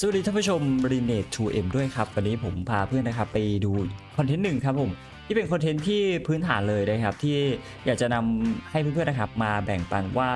สวัสดีท่านผู้ชม r e n a t e 2M ด้วยครับ วันนี้ผมพาเพื่อนนะครับไปดูคอนเทนต์หนึ่งครับผมที่เป็นคอนเทนต์ที่พื้นฐานเลยนะครับ ที่อยากจะนำให้เพื่อนๆนะครับ มาแบ่งปันว่า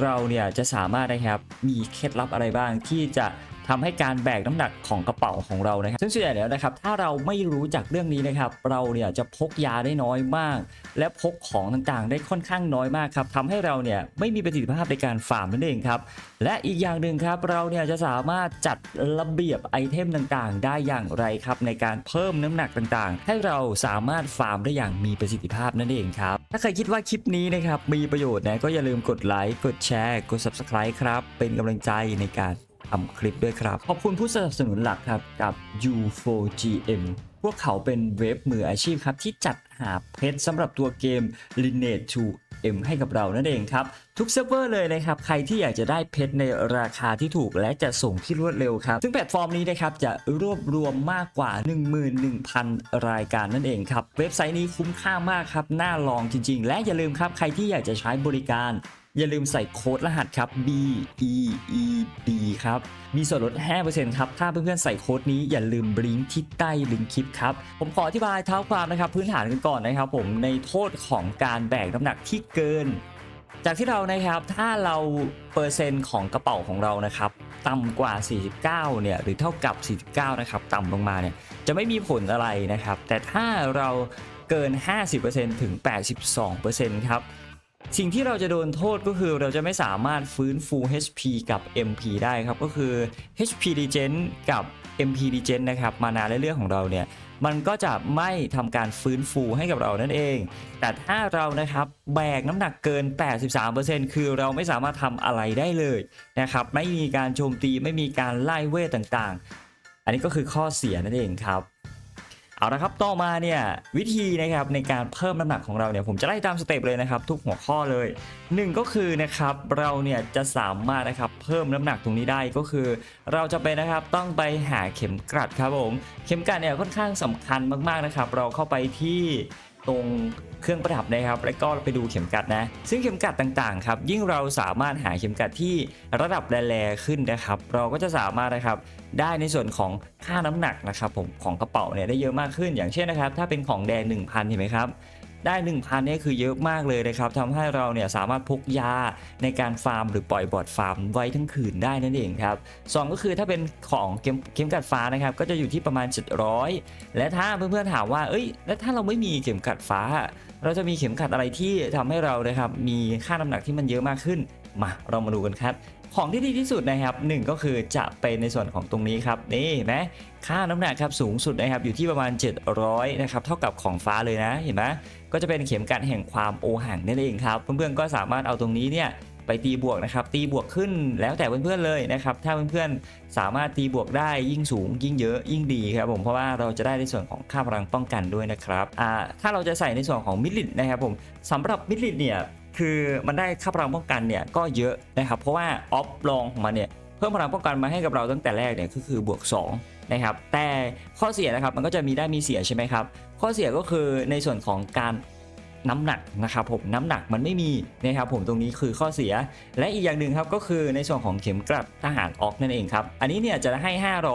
เราเนี่ยจะสามารถนะครับมีเคล็ดลับอะไรบ้างที่จะ ทำให้การแบกน้ำหนักของกระเป๋าของเรานะครับซึ่งส่วนใหญ่แล้วนะครับถ้าเราไม่รู้จักเรื่องนี้นะครับ เราเนี่ยจะพกยาได้น้อยมาก และพกของต่างๆ ได้ค่อนข้างน้อยมากครับทำให้เราเนี่ยไม่มีประสิทธิภาพในการฟามนั่นเองครับและอีกอย่างหนึ่งครับเราเนี่ยจะสามารถจัดระเบียบไอเทมต่างๆ ได้อย่างไรครับในการเพิ่มน้ำหนักต่างๆ ให้เราสามารถฟาร์มได้อย่างมีประสิทธิภาพนั่นเองครับถ้าใครคิดว่าคลิปนี้นะครับมีประโยชน์นะก็อย่าลืมกดไลค์กดแชร์กด subscribe ครับเป็นกำลังใจในการ ทำคลิปด้วยครับ ขอบคุณผู้สนับสนุนหลักครับกับ U4GM พวกเขาเป็นเว็บมืออาชีพครับที่จัดหาเพชรสำหรับตัวเกม Lineage 2M ให้กับเรานั่นเองครับ ทุกเซิร์ฟเวอร์เลยนะครับ ใครที่อยากจะได้เพชรในราคาที่ถูกและจะส่งที่รวดเร็วครับ ซึ่งแพลตฟอร์มนี้นะครับ จะรวบรวมมากกว่า 11,000 รายการนั่นเองครับ เว็บไซต์นี้คุ้มค่ามากครับ น่าลองจริง ๆ และอย่าลืมครับ ใครที่อยากจะใช้บริการ อย่าลืมใส่โค้ดรหัสครับ B E E D ครับ มีส่วนลด 5%ครับ ถ้าเพื่อนๆใส่โค้ดนี้อย่าลืมบลิงก์ที่ใต้ลิงก์คลิปครับ ผมขออธิบายเท้าความนะครับ พื้นฐานกันก่อนนะครับผมในโทษของการแบกน้ำหนักที่เกิน จากที่เรานะครับถ้าเราเปอร์เซ็นต์ของกระเป๋าของเรานะครับต่ำกว่า 49 เนี่ย หรือเท่ากับ 49 นะครับ ต่ำลงมาเนี่ย จะไม่มีผลอะไรนะครับ แต่ถ้าเราเกิน 50%ถึง 82%ครับ สิ่งที่เราจะโดนโทษก็คือเราจะไม่สามารถฟื้นฟู HP กับ MP ได้ครับ ก็คือ HP Regen กับ MP Regen นะครับ มานาเรื่อยๆของเราเนี่ย มันก็จะไม่ทำการฟื้นฟูให้กับเรานั่นเอง แต่ถ้าเรานะครับแบกน้ำหนักเกิน 83%คือเราไม่สามารถทำอะไรได้เลยนะครับ ไม่มีการโจมตีไม่มีการไล่เวทต่างๆ อันนี้ก็คือข้อเสียนั่นเองครับ เอาละครับต่อมาเนี่ยวิธีนะครับในการเพิ่มน้ำหนักของเราเนี่ยผมจะไล่ตามสเต็ปเลยนะครับทุกหัวข้อเลยหนึ่งก็คือนะครับเราเนี่ยจะสามารถนะครับเพิ่มน้ำหนักตรงนี้ได้ก็คือ เราจะไปนะครับต้องไปหาเข็มกลัดครับผมเข็มกลัดเนี่ยค่อนข้างสำคัญมากๆนะครับ เราเข้าไปที่ ตรงเครื่องประดับนะครับ แล้วก็ไปดูเข็มกลัดนะ ซึ่งเข็มกลัดต่างๆครับ ยิ่งเราสามารถหาเข็มกลัดที่ระดับแร่ขึ้นนะครับ เราก็จะสามารถนะครับได้ในส่วนของค่าน้ำหนักนะครับผมของกระเป๋าเนี่ยได้เยอะมากขึ้น อย่างเช่นนะครับ ถ้าเป็นของแดง 1,000 เห็นไหมครับ ได้ 1,000นี่คือเยอะมากเลยนะครับทำให้เราเนี่ยสามารถพกยาในการฟาร์ม หรือปล่อยบอดฟาร์มไว้ทั้งคืนได้นั่นเองครับสองก็คือถ้าเป็นของเกมเข็มกัดฟ้านะครับก็จะอยู่ที่ประมาณ 700 และถ้าเพื่อนๆถามว่าเอ้ย แล้วถ้าเราไม่มีเข็มกัดฟ้า เราจะมีเข็มขัดอะไรที่ทำให้เรานะครับมีค่าน้ำหนักที่มันเยอะมากขึ้นมาเรามาดูกันครับ ของที่ดีที่สุดนะครับหนึ่งก็คือจะเป็นในส่วนของตรงนี้ครับนี่เห็นไหมค่าน้ำหนักครับสูงสุดนะครับอยู่ที่ประมาณ 700นะครับเท่ากับของฟ้าเลยนะเห็นไหมก็จะเป็นเข็มกัดแห่งความโอหังนั่นเองครับเพื่อนๆก็สามารถเอาตรงนี้เนี่ยไปตีบวกนะครับตีบวกขึ้นแล้วแต่เพื่อนๆเลยนะครับถ้าเพื่อนๆสามารถตีบวกได้ยิ่งสูง ยิ่งเยอะยิ่งดีครับผมเพราะว่าเราจะได้ในส่วนของค่าพลังป้องกันด้วยนะครับอ่าถ้าเราจะใส่ในส่วนของมิดลิดนะครับผมสำหรับมิดลิดเนี่ย คือมันได้ค่าพลังป้องกันเนี่ยก็เยอะนะครับ เพราะว่าออฟลองของมันเนี่ยเพิ่มพลังป้องกันมาให้กับเราตั้งแต่แรกเนี่ยก็คือบวก2นะครับแต่ข้อเสียนะครับมันก็จะมีได้มีเสียใช่ไหมครับข้อเสียก็คือในส่วนของการน้ำหนักนะครับผมน้ำหนักมันไม่มีนะครับผมตรงนี้คือข้อเสีย และอีกอย่างหนึ่งครับก็คือในส่วนของเข็มกลัดทหารออกนั่นเองครับอันนี้เนี่ยจะให้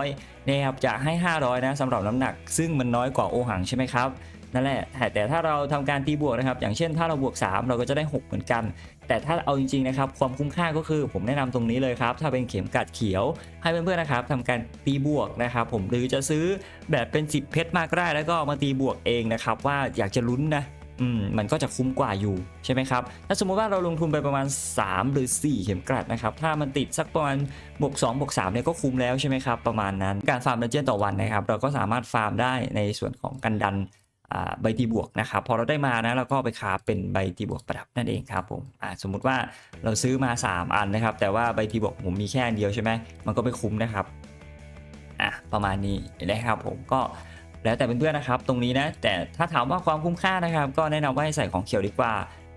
500นะครับจะให้ 500นะสำหรับน้ำหนัก ซึ่งมันน้อยกว่าโอหังใช่ไหมครับ นั่นแหละแต่ถ้าเราทำการตีบวกนะครับ อย่างเช่นถ้าเราบวก 3 เราก็จะได้ 6 เหมือนกัน แต่ถ้าเอาจริงๆนะครับความคุ้มค่าก็คือผมแนะนำตรงนี้เลยครับ ถ้าเป็นเข็มกัดเขียวให้เพื่อนๆนะครับทำการตีบวกนะครับ ผมหรือจะซื้อแบบเป็น 10 เพชรมากได้ แล้วก็มาตีบวกเองนะครับ ว่าอยากจะลุ้นนะมมันก็จะคุ้มกว่าอยู่ใช่ไหมครับ ถ้าสมมุติว่าเราลงทุนไปประมาณ 3 หรือ 4 เข็มกลัดนะครับ ถ้ามันติดสักประมาณบวก2บวก3เนี่ยก็คุ้มแล้วใช่ไหมครับ ประมาณนั้น การฟาร์มดันเจียนต่อวันนะครับ เราก็สามารถฟาร์มได้ในส่วนของกันดัน ใบตีบวกนะครับพอเราได้มานะเราก็ไปคาเป็นใบตีบวกประดับนั่นเองครับผมสมมุติว่าเราซื้อมา 3 อันนะครับ แต่ว่าใบตีบวกผมมีแค่อันเดียวใช่ไหมมันก็ไม่คุ้มนะครับอะประมาณนี้นะครับผมก็แล้วแต่เพื่อนๆนะครับ ตรงนี้นะแต่ถ้าถามว่าความคุ้มค่านะครับ ก็แนะนำว่าให้ใส่ของเขียวดีกว่า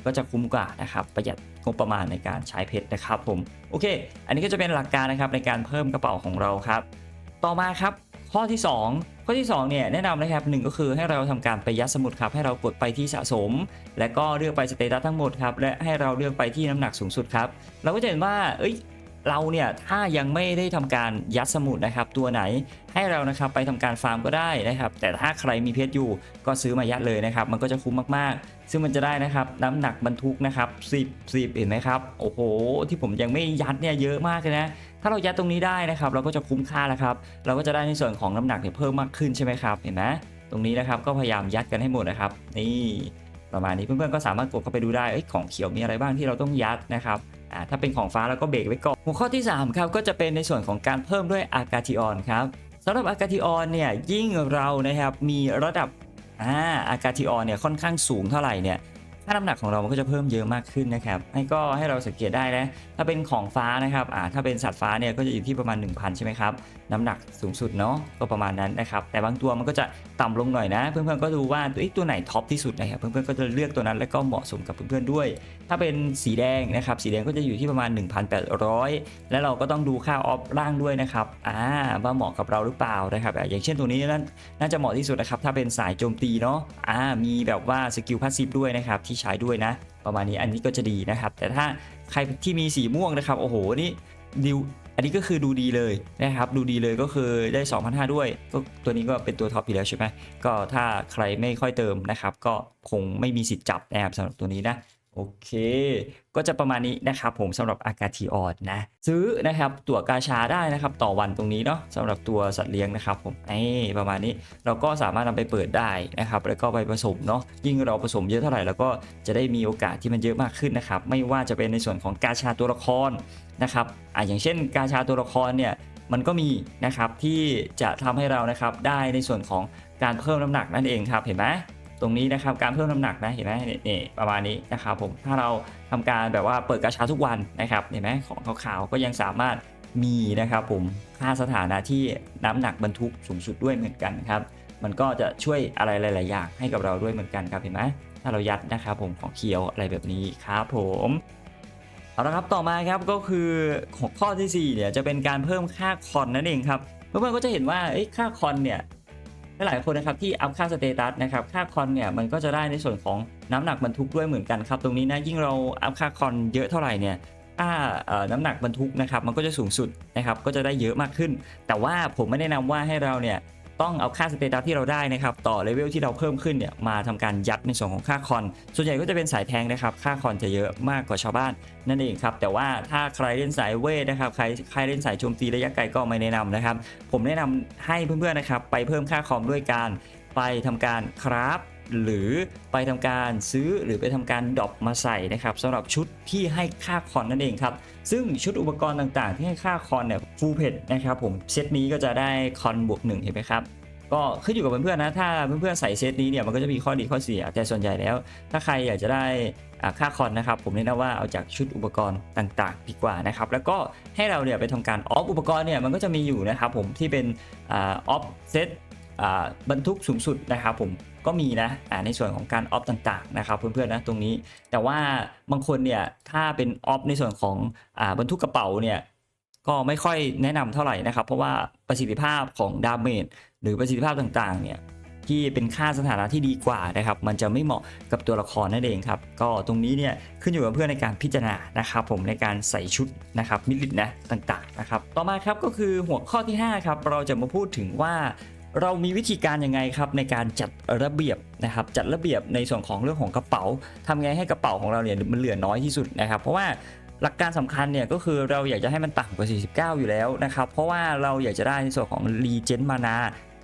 ก็จะคุ้มกว่านะครับ ประหยัดงบประมาณในการใช้เพชรนะครับผมโอเค อันนี้ก็จะเป็นหลักการนะครับในการเพิ่มกระเป๋าของเราครับ ต่อมาครับ ข้อที่ 2 ข้อที่2เนี่ยแนะนำนะครับหนึ่งก็คือให้เราทำการไปยัดสมุดครับให้เรากดไปที่สะสม และก็เลือกไปสเตตัสทั้งหมดครับและให้เราเลือกไปที่น้ำหนักสูงสุดครับเราก็จะเห็นว่าเอ้ย เราเนี่ยถ้ายังไม่ได้ทำการยัดสมุดนะครับตัวไหนให้เรานะครับไปทำการฟาร์มก็ได้นะครับ แต่ถ้าใครมีเพชรอยู่ก็ซื้อมายัดเลยนะครับ มันก็จะคุ้มมากๆ ซึ่งมันจะได้นะครับน้ำหนักบรรทุกนะครับ10 10 เห็นไหมครับโอ้โห ที่ผมยังไม่ยัดเนี่ยเยอะมากเลยนะถ้าเรายัดตรงนี้ได้นะครับ เราก็จะคุ้มค่าแล้วครับเราก็จะได้ในส่วนของน้ำหนักเนี่ยเพิ่มมากขึ้นใช่ไหมครับเห็นไหมตรงนี้นะครับก็พยายามยัดกันให้หมดนะครับนี่ประมาณนี้เพื่อนๆก็สามารถกดเข้าไปดูได้ของเขียวมีอะไรบ้างที่เราต้องยัดนะครับ ถ้าเป็นของฟ้าเราก็เบรกไว้ก่อนหัวข้อที่3ครับก็จะเป็นในส่วนของการเพิ่มด้วยอากาติออนครับสำหรับอากาติออนเนี่ยยิ่งเรานะครับมีระดับอาอากาติออนเนี่ยค่อนข้างสูงเท่าไหร่เนี่ย ค่าน้ำหนักของเรามันก็จะเพิ่มเยอะมากขึ้นนะครับให้ก็ให้เราสังเกตได้นะถ้าเป็นของฟ้านะครับอ่าถ้าเป็นสัตว์ฟ้าเนี่ยก็จะอยู่ที่ประมาณ 1,000 ใช่ไหมครับน้ำหนักสูงสุดเนาะก็ประมาณนั้นนะครับแต่บางตัวมันก็จะต่ำลงหน่อยนะ เพื่อนๆก็ดูว่าตัวตัวไหนท็อปที่สุดนะครับเพื่อนๆก็จะเลือกตัวนั้นแล้วก็เหมาะสมกับเพื่อนๆด้วย ถ้าเป็นสีแดงนะครับสีแดงก็จะอยู่ที่ประมาณ 1,800 แล้วเราก็ต้องดูค่าออฟล่างด้วยนะครับอ่าว่าเหมาะกับเราหรือเปล่านะครับอย่างเช่นตัวนี้นั่นน่าจะเหมาะที่สุดนะครับถ้าเป็นสายโจมตีเนาะอ่ามีแบบว่าสกิลพาสซีฟด้วยนะครับที่ใช้ด้วยนะ ประมาณนี้อันนี้ก็จะดีนะครับ แต่ถ้าใครที่มีสีม่วงนะครับโอ้โหนี่ดิวอันนี้ก็คือดูดีเลยนะครับ ดูดีเลยก็คือได้ 2,500 ด้วย ก็ตัวนี้ก็เป็นตัวท็อปอยู่แล้วใช่ไหมก็ถ้าใครไม่ค่อยเติมนะครับ ก็คงไม่มีสิทธิ์จับนะครับสำหรับตัวนี้นะ โอเค ก็จะประมาณนี้นะครับผมสำหรับอากาทีออดนะ ซื้อนะครับตั๋วกาชาได้นะครับ ต่อวันตรงนี้เนาะสำหรับตัวสัตว์เลี้ยงนะครับผมนี่ประมาณนี้เราก็สามารถนำไปเปิดได้นะครับ แล้วก็ไปผสมเนาะยิ่งเราผสมเยอะเท่าไหร่แล้วก็จะได้มีโอกาสที่มันเยอะมากขึ้นนะครับ ไม่ว่าจะเป็นในส่วนของกาชาตัวละครนะครับอะอย่างเช่น กาชาตัวละครเนี่ยมันก็มีนะครับที่จะทำให้เรานะครับได้ในส่วนของการเพิ่มน้ำหนักนั่นเองครับเห็นไหม รงนี้นะครับการเพิ่มน้ำหนักนะเห็นไหมนี่นี่ประมาณนี้นะครับผมถ้าเราทำการแบบว่าเปิดกระชาทุกวันนะครับเห็นไหมของขาวๆก็ยังสามารถมีนะครับผมค่าสถานะที่น้ำหนักบรรทุกสูงสุดด้วยเหมือนกันครับมันก็จะช่วยอะไรหลาย ๆ อย่างให้กับเราด้วยเหมือนกันครับเห็นไหมถ้าเรายัดนะครับผมของเคียวอะไรแบบนี้ครับผมเอาละครับต่อมาครับก็คือของข้อที่สี่เนี่ยจะเป็นการเพิ่มค่าคอนนั่นเองครับเพื่อนๆก็จะเห็นว่าค่าคอนเนี่ย หลายคนนะครับที่อัพค่าสเตตัสนะครับค่าคอนเนี่ยมันก็จะได้ในส่วนของน้ำหนักบรรทุกด้วยเหมือนกันครับตรงนี้นะยิ่งเราอัพค่าคอนเยอะเท่าไหร่เนี่ยค่าน้ำหนักบรรทุกนะครับมันก็จะสูงสุดนะครับก็จะได้เยอะมากขึ้น แต่ว่าผมไม่แนะนำว่าให้เราเนี่ย ต้องเอาค่าสเตตัสที่เราได้นะครับต่อเลเวลที่เราเพิ่มขึ้นเนี่ยมาทำการยัดในส่วนของค่าคอน ส่วนใหญ่ก็จะเป็นสายแทงนะครับค่าคอนจะเยอะมากกว่าชาวบ้านนั่นเองครับแต่ว่าถ้าใครเล่นสายเวทนะครับใครใครเล่นสายโจมตีระยะไกลก็ไม่แนะนำนะครับ ผมแนะนำให้เพื่อนๆนะครับไปเพิ่มค่าคอมด้วยการไปทำการคราฟ หรือไปทำการซื้อหรือไปทำการดรอปมาใส่นะครับสำหรับชุดที่ให้ค่าคอนนั่นเองครับ ซึ่งชุดอุปกรณ์ต่างๆ ที่ให้ค่าคอนเนี่ยฟูลเพจนะครับผมเซตนี้ก็จะได้คอนบวกหนึ่งเห็นไหมครับก็ขึ้นอยู่กับเพื่อนๆนะ ถ้าเพื่อนๆใส่เซตนี้เนี่ยมันก็จะมีข้อดีข้อเสีย แต่ส่วนใหญ่แล้ว ถ้าใครอยากจะได้ค่าคอนนะครับ ผมแนะนำว่าเอาจากชุดอุปกรณ์ต่างๆ ดีกว่านะครับ แล้วก็ให้เราเนี่ยไปทำการออฟอุปกรณ์เนี่ยมันก็จะมีอยู่นะครับผมที่เป็นออฟเซต บรรทุกสูงสุดนะครับผมก็มีนะในส่วนของการออฟต่างๆนะครับเพื่อนๆนะตรงนี้ แต่ว่าบางคนเนี่ยถ้าเป็นออฟในส่วนของอบรรทุกกระเป๋าเนี่ยก็ไม่ค่อยแนะนำเท่าไหร่นะครับ เพราะว่าประสิทธิภาพของดาเมจหรือประสิทธิภาพต่างๆเนี่ยที่เป็นค่าสถานะที่ดีกว่านะครับ มันจะไม่เหมาะกับตัวละครนั่นเองครับ ก็ตรงนี้เนี่ยขึ้นอยู่กับเพื่อนในการพิจารณานะครับ ผมในการใส่ชุดนะครับมิลิตนะต่างๆนะครับ ต่อมาครับก็คือหัวข้อที่ 5 ครับ เราจะมาพูดถึงว่า เรามีวิธีการยังไงครับในการจัดระเบียบนะครับจัดระเบียบในส่วนของเรื่องของกระเป๋าทำไงให้กระเป๋าของเราเนี่ยมันเหลือน้อยที่สุดนะครับ เพราะว่าหลักการสำคัญเนี่ยก็คือเราอยากจะให้มันต่ำกว่า 49 อยู่แล้วนะครับเพราะว่าเราอยากจะได้ในส่วนของรีเจนมานา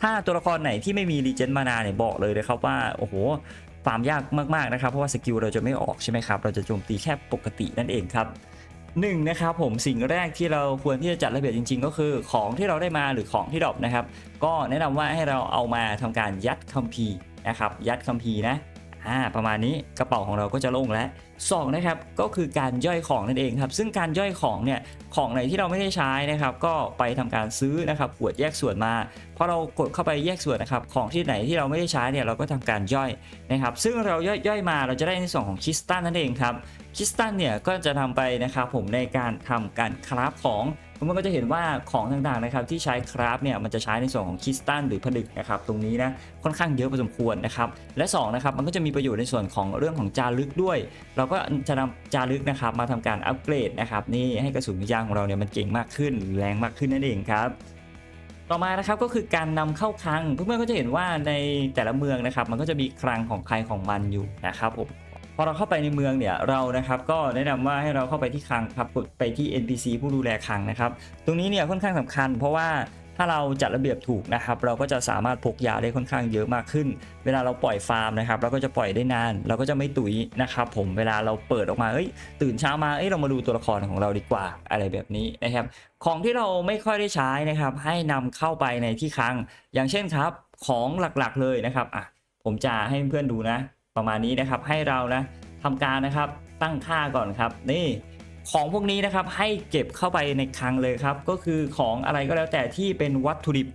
ถ้าตัวละครไหนที่ไม่มีรีเจนมานาเนี่ยบอกเลยนะครับว่าโอ้โหฟาร์มยากมากๆนะครับเพราะว่าสกิลเราจะไม่ออกใช่ไหมครับเราจะโจมตีแค่ปกตินั่นเองครับ หนึ่งนะครับผมสิ่งแรกที่เราควรที่จะจัดระเบียบจริง ๆ ก็คือของที่เราได้มาหรือของที่ดรอปนะครับ ก็แนะนำว่าให้เราเอามาทำการยัดคัมภีร์นะครับยัดคัมภีร์นะอ่าประมาณนี้กระเป๋าของเราก็จะโล่งแล้วสองนะครับก็คือการย่อยของนั่นเองครับซึ่งการย่อยของเนี่ยของไหนที่เราไม่ได้ใช้นะครับก็ไปทำการซื้อนะครับขวดแยกส่วนมาพอเรากดเข้าไปแยกส่วนนะครับของที่ไหนที่เราไม่ได้ใช้เนี่ยเราก็ทำการย่อยนะครับซึ่งเราย่อยย่อยมาเราจะได้ในส่วนของคริสตัลนั่นเองครับ คริสตัลเนี่ยก็จะทำไปนะครับผมในการทำการคราฟของมันก็จะเห็นว่าของต่างๆนะครับที่ใช้คราฟเนี่ยมันจะใช้ในส่วนของคริสตัลหรือผลึกนะครับตรงนี้นะค่อนข้างเยอะพอสมควรนะครับและ2นะครับมันก็จะมีประโยชน์ในส่วนของเรื่องของจารึกด้วย เราก็จะนำจารึกนะครับมาทำการอัปเกรดนะครับนี่ให้กระสุนยางของเราเนี่ยมันเก่งมากขึ้นแรงมากขึ้นนั่นเองครับต่อมานะครับก็คือการนำเข้าคลังเพื่อนๆก็จะเห็นว่าในแต่ละเมืองนะครับมันก็จะมีคลังของใครของมันอยู่นะครับผม พอเราเข้าไปในเมืองเนี่ยเรานะครับก็แนะนำว่าให้เราเข้าไปที่คลังครับกดไปที่ NPC ผู้ดูแลคลังนะครับตรงนี้เนี่ยค่อนข้างสำคัญ เพราะว่าถ้าเราจัดระเบียบถูกนะครับ เราก็จะสามารถพกยาได้ค่อนข้างเยอะมากขึ้น เวลาเราปล่อยฟาร์มนะครับ เราก็จะปล่อยได้นาน เราก็จะไม่ตุ๋ยนะครับ ผมเวลาเราเปิดออกมาเอ้ยตื่นเช้ามาเอ้ยเรามาดูตัวละครของเราดีกว่าอะไรแบบนี้นะครับ ของที่เราไม่ค่อยได้ใช้นะครับ ให้นำเข้าไปในที่คลังอย่างเช่นครับ ของหลักๆเลยนะครับอะผมจะให้เพื่อนดูนะ ประมาณนี้นะครับให้เรานะทำการนะครับตั้งค่าก่อนครับนี่ของพวกนี้นะครับให้เก็บเข้าไปในคลังเลยครับ ก็คือของอะไรก็แล้วแต่ที่เป็นวัตถุดิบ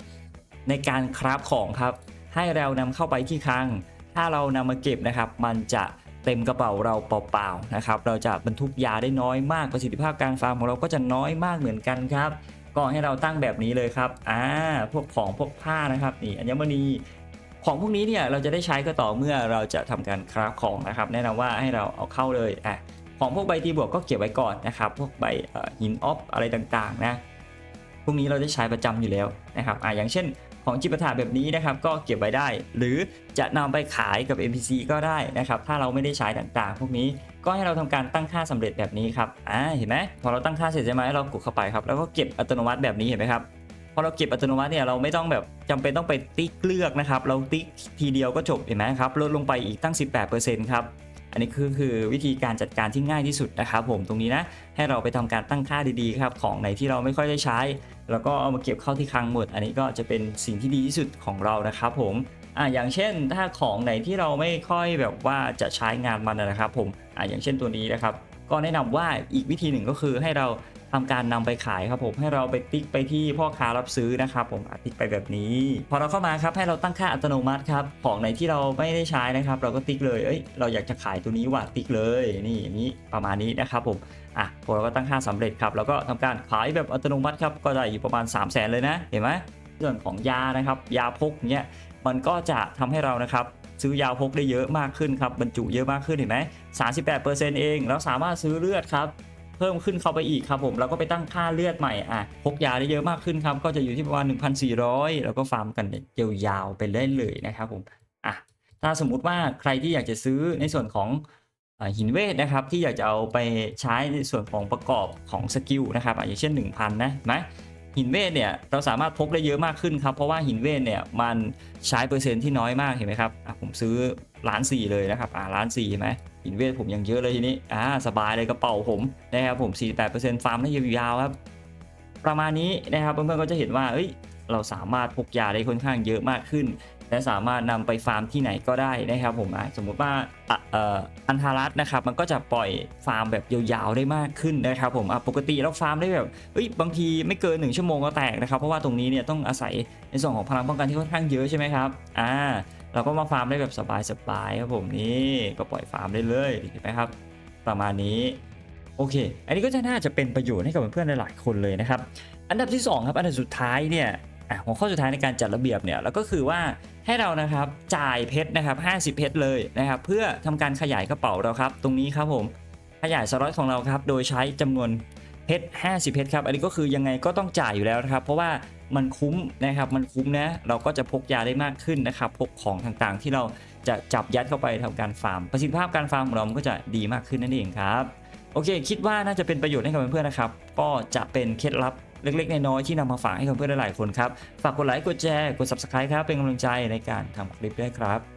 ในการคราฟของครับ ให้เรานำเข้าไปที่คลัง ถ้าเรานำมาเก็บนะครับ มันจะเต็มกระเป๋าเราเปล่าๆนะครับ เราจะบรรทุกยาได้น้อยมากประสิทธิภาพการฟาร์มของเราก็จะน้อยมากเหมือนกันครับ ก็ให้เราตั้งแบบนี้เลยครับอ่าพวกของพวกผ้านะครับนี่อัญมณี ของพวกนี้เนี่ยเราจะได้ใช้ก็ต่อเมื่อเราจะทำการคราฟของนะครับ แนะนำว่าให้เราเอาเข้าเลยอะของพวกใบตีบวกก็เก็บไว้ก่อนนะครับ พวกใบหินออฟอะไรต่างๆนะพวกนี้เราได้ใช้ประจำอยู่แล้วนะครับอ่าอย่างเช่น ของจิปาถะแบบนี้นะครับ ก็เก็บไว้ได้ หรือจะนำไปขายกับ NPC ก็ได้นะครับ ถ้าเราไม่ได้ใช้ต่างๆ พวกนี้ก็ให้เราทำการตั้งค่าสำเร็จแบบนี้ครับอ่าเห็นไหมพอเราตั้งค่าเสร็จใช่ไหมเรากดเข้าไปครับแล้วก็เก็บอัตโนมัติแบบนี้เห็นไหมครับ พอเราเก็บอัตโนมัติเนี่ยเราไม่ต้องแบบจำเป็นต้องไปติ๊กเลือกนะครับ เราติ๊กทีเดียวก็จบเห็นไหมครับลดลงไปอีกตั้ง 18%ครับอันนี้คือคือวิธีการจัดการที่ง่ายที่สุดนะครับผมตรงนี้นะให้เราไปทำการตั้งค่าดีๆครับของไหนที่เราไม่ค่อยได้ใช้ แล้วก็เอามาเก็บเข้าที่คลังหมด อันนี้ก็จะเป็นสิ่งที่ดีที่สุดของเรานะครับผมอ่าอย่างเช่นถ้าของไหนที่เราไม่ค่อยแบบว่าจะใช้งานมันนะครับผมอ่าอย่างเช่นตัวนี้นะครับ ก็แนะนำว่าอีกวิธีหนึ่งก็คือให้เรา ทำการนำไปขายครับผมให้เราไปติ๊กไปที่พ่อค้ารับซื้อนะครับผมติ๊กไปแบบนี้ พอเราเข้ามาครับให้เราตั้งค่าอัตโนมัติครับของไหนที่เราไม่ได้ใช้นะครับ เราก็ติ๊กเลยเอ้ยเราอยากจะขายตัวนี้ว่ะติ๊กเลยนี่อย่างนี้ประมาณนี้นะครับผมอะพอเราก็ตั้งค่าสำเร็จครับแล้วก็ทำการขายแบบอัตโนมัติครับก็ได้อยู่ประมาณ 3 0 0แสนเลยนะเห็นไหมส่วนของยานะครับยาพกเนี้ยมันก็จะทำให้เรานะครับซื้อยาพกได้เยอะมากขึ้นครับบรรจุเยอะมากขึ้นเห็นไหม38%เอง แล้วสามารถซื้อเลือดครับ เพิ่มขึ้นเข้าไปอีกครับผมแล้วก็ไปตั้งค่าเลือดใหม่อะพกยาได้เยอะมากขึ้นครับก็จะอยู่ที่ประมาณ 1,400 แล้วก็ฟาร์มกันยาวๆไปได้เลยนะครับผมอะถ้าสมมุติว่าใครที่อยากจะซื้อในส่วนของหินเวทนะครับที่อยากจะเอาไปใช้ในส่วนของประกอบของสกิลนะครับอย่างเช่น 1,000 นะนไหมหินเวทเนี่ยเราสามารถพกได้เยอะมากขึ้นครับเพราะว่าหินเวทเนี่ยมันใช้เปอร์เซ็นต์ที่น้อยมากเห็นไหมครับผมซื้อล้านสี่เลยนะครับอ่าล้านสี่เห็นไหม หินเวทผมยังเยอะเลยทีนี้อ่าสบายเลยกระเป๋าผมนะครับผม 48%ฟาร์มได้ยาวๆครับ ประมาณนี้นะครับเพื่อนๆก็จะเห็นว่าเอ้ยเราสามารถพกยาได้ค่อนข้างเยอะมากขึ้น และสามารถนำไปฟาร์มที่ไหนก็ได้นะครับผมสมมุติว่าอันทารัสนะครับมันก็จะปล่อยฟาร์มแบบยาวๆได้มากขึ้นนะครับผมปกติเราฟาร์มได้แบบเอ้ยบางทีไม่เกิน 1 ชั่วโมงก็แตกนะครับเพราะว่าตรงนี้เนี่ยต้องอาศัยในส่วนของพลังป้องกันที่ค่อนข้างเยอะใช่ไหมครับอ่า เราก็มาฟาร์มได้แบบสบายๆครับผมนี่ก็ปล่อยฟาร์มได้เลยเห็นไหมครับ ประมาณนี้โอเค อันนี้ก็จะน่าจะเป็นประโยชน์ให้กับเพื่อนๆหลายคนเลยนะครับ อันดับที่ 2 ครับ อันดับสุดท้ายเนี่ยอะหัวข้อสุดท้ายในการจัดระเบียบเนี่ยแล้วก็คือว่าให้เรานะครับจ่ายเพชรนะครับ50 เพชรเลยนะครับ เพื่อทำการขยายกระเป๋าเราครับ ตรงนี้ครับผมขยายสล็อตของเราครับ โดยใช้จำนวนเพชร50 เพชรครับ อันนี้ก็คือยังไงก็ต้องจ่ายอยู่แล้วนะครับ เพราะว่า มันคุ้มนะครับมันคุ้มนะเราก็จะพกยาได้มากขึ้นนะครับพกของต่างๆ ที่เราจะจับยัดเข้าไปทำการฟาร์มประสิทธิภาพการฟาร์มของเรามันก็จะดีมากขึ้นนั่นเองครับโอเค คิดว่าน่าจะเป็นประโยชน์ให้กับเพื่อนๆนะครับ ก็จะเป็นเคล็ดลับเล็กๆ น้อยๆที่นำมาฝากให้กับเพื่อนๆหลายๆคนครับ ฝากกดไลค์กดแชร์กด subscribe ครับเป็นกำลังใจในการทำคลิปด้วยครับ